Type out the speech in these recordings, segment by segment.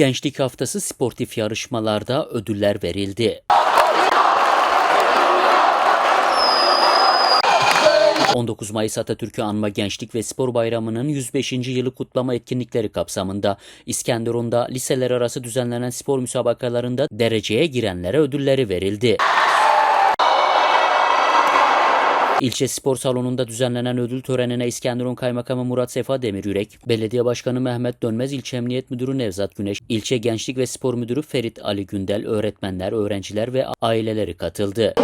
Gençlik Haftası sportif yarışmalarda ödüller verildi. 19 Mayıs Atatürk'ü anma Gençlik ve Spor Bayramı'nın 105. yılı kutlama etkinlikleri kapsamında İskenderun'da liseler arası düzenlenen spor müsabakalarında dereceye girenlere ödülleri verildi. İlçe Spor Salonu'nda düzenlenen ödül törenine İskenderun Kaymakamı Murat Sefa Demiryürek, Belediye Başkanı Mehmet Dönmez, İlçe Emniyet Müdürü Nevzat Güneş, İlçe Gençlik ve Spor Müdürü Ferit Ali Gündel, öğretmenler, öğrenciler ve aileleri katıldı.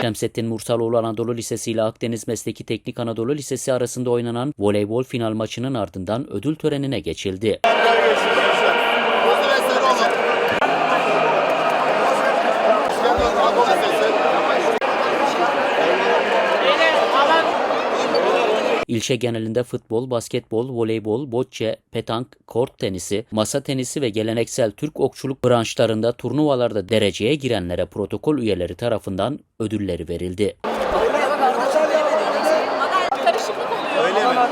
Şemsettin Mursaloğlu Anadolu Lisesi ile Akdeniz Mesleki Teknik Anadolu Lisesi arasında oynanan voleybol final maçının ardından ödül törenine geçildi. Hazır eseri olun. İskenderun Anadolu Lisesi. İlçe genelinde futbol, basketbol, voleybol, bocce, petank, kort tenisi, masa tenisi ve geleneksel Türk okçuluk branşlarında turnuvalarda dereceye girenlere protokol üyeleri tarafından ödülleri verildi. Karışıklık oluyor.